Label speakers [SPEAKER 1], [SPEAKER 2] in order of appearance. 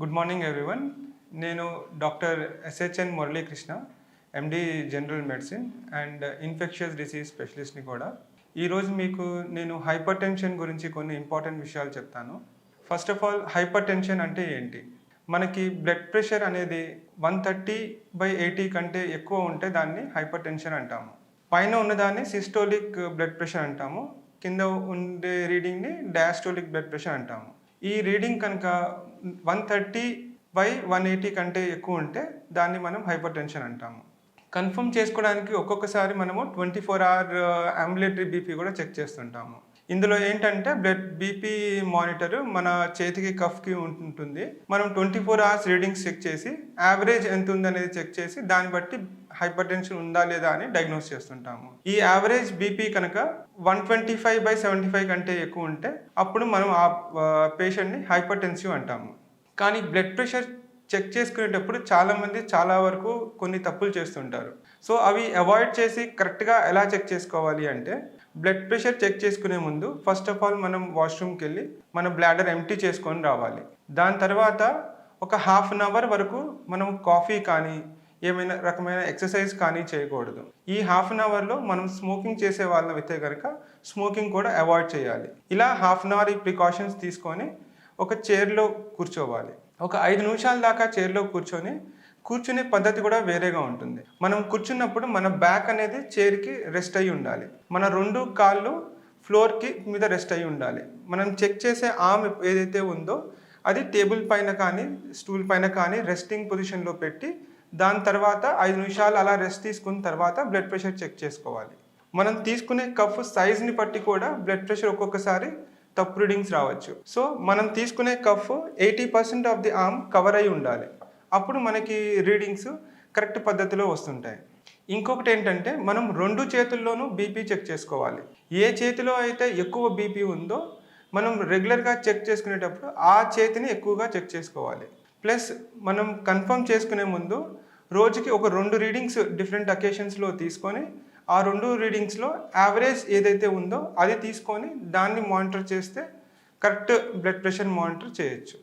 [SPEAKER 1] Good morning everyone నేను doctor SHN Muralikrishna MD general medicine and infectious disease స్పెషలిస్ట్ని కూడా. ఈరోజు మీకు నేను హైపర్ టెన్షన్ గురించి కొన్ని ఇంపార్టెంట్ విషయాలు చెప్తాను. First of all hypertension అంటే ఏంటి? మనకి బ్లడ్ ప్రెషర్ అనేది వన్ థర్టీ బై ఎయిటీ కంటే ఎక్కువ ఉంటే దాన్ని హైపర్ టెన్షన్ అంటాము. పైన ఉన్నదాన్ని సిస్టోలిక్ బ్లడ్ ప్రెషర్ అంటాము. కింద ఉండే రీడింగ్ని డయాస్టోలిక్ బ్లడ్ ప్రెషర్ అంటాము. ఈ రీడింగ్ కనుక one thirty by one eighty కంటే ఎక్కువ ఉంటే దాన్ని మనం హైపర్ టెన్షన్ అంటాము. కన్ఫర్మ్ చేసుకోవడానికి ఒక్కొక్కసారి మనము twenty four hour ambulatory BP కూడా చెక్ చేస్తుంటాము. ఇందులో ఏంటంటే బ్లడ్ బీపీ మానిటర్ మన చేతికి కఫ్కి ఉంటుంది. మనం twenty four hours readings check చేసి యావరేజ్ ఎంత ఉందనేది చెక్ చేసి దాన్ని బట్టి హైపర్ టెన్షన్ ఉందా లేదా అని డయాగ్నోస్ చేస్తుంటాము. ఈ యావరేజ్ బీపీ కనుక one twenty five by seventy five కంటే ఎక్కువ ఉంటే అప్పుడు మనం ఆ పేషెంట్ని హైపర్ టెన్సివ్ అంటాము. కానీ బ్లడ్ ప్రెషర్ చెక్ చేసుకునేటప్పుడు చాలామంది చాలా వరకు కొన్ని తప్పులు చేస్తుంటారు. సో అవి అవాయిడ్ చేసి కరెక్ట్గా ఎలా చెక్ చేసుకోవాలి అంటే బ్లడ్ ప్రెషర్ చెక్ చేసుకునే ముందు ఫస్ట్ ఆఫ్ ఆల్ మనం వాష్రూమ్కి వెళ్ళి మన బ్లాడర్ ఎంటీ చేసుకొని రావాలి. దాని తర్వాత ఒక హాఫ్ అన్ అవర్ వరకు మనం కాఫీ కానీ ఏమైనా రకమైన ఎక్సర్సైజ్ కానీ చేయకూడదు. ఈ హాఫ్ అన్ అవర్లో మనం స్మోకింగ్ చేసే వాళ్ళ అయితే కనుక స్మోకింగ్ కూడా అవాయిడ్ చేయాలి. ఇలా హాఫ్ అన్ అవర్ ఈ ప్రికాషన్స్ తీసుకొని ఒక చైర్లో కూర్చోవాలి. ఒక ఐదు నిమిషాల దాకా చైర్లో కూర్చొని కూర్చునే పద్ధతి కూడా వేరేగా ఉంటుంది. మనం కూర్చున్నప్పుడు మన బ్యాక్ అనేది చైర్కి రెస్ట్ అయి ఉండాలి. మన రెండు కాళ్ళు ఫ్లోర్కి మీద రెస్ట్ అయి ఉండాలి. మనం చెక్ చేసే ఆర్మ్ ఏదైతే ఉందో అది టేబుల్ పైన కానీ స్టూల్ పైన కానీ రెస్టింగ్ పొజిషన్లో పెట్టి దాని తర్వాత ఐదు నిమిషాలు అలా రెస్ట్ తీసుకున్న తర్వాత బ్లడ్ ప్రెషర్ చెక్ చేసుకోవాలి. మనం తీసుకునే కఫ్ సైజ్ని బట్టి కూడా బ్లడ్ ప్రెషర్ ఒక్కొక్కసారి తప్పు రీడింగ్స్ రావచ్చు. సో మనం తీసుకునే cuff eighty percent of the arm cover అయి ఉండాలి. అప్పుడు మనకి రీడింగ్స్ కరెక్ట్ పద్ధతిలో వస్తుంటాయి. ఇంకొకటి ఏంటంటే మనం రెండు చేతుల్లోనూ బీపీ చెక్ చేసుకోవాలి. ఏ చేతిలో అయితే ఎక్కువ బీపీ ఉందో మనం రెగ్యులర్గా చెక్ చేసుకునేటప్పుడు ఆ చేతిని ఎక్కువగా చెక్ చేసుకోవాలి. ప్లస్ మనం కన్ఫర్మ్ చేసుకునే ముందు రోజుకి ఒక రెండు రీడింగ్స్ డిఫరెంట్ అకేషన్స్లో తీసుకొని ఆ రెండు రీడింగ్స్లో యావరేజ్ ఏదైతే ఉందో అది తీసుకొని దాన్ని మానిటర్ చేస్తే కరెక్ట్ బ్లడ్ ప్రెషర్ మానిటర్ చేయొచ్చు.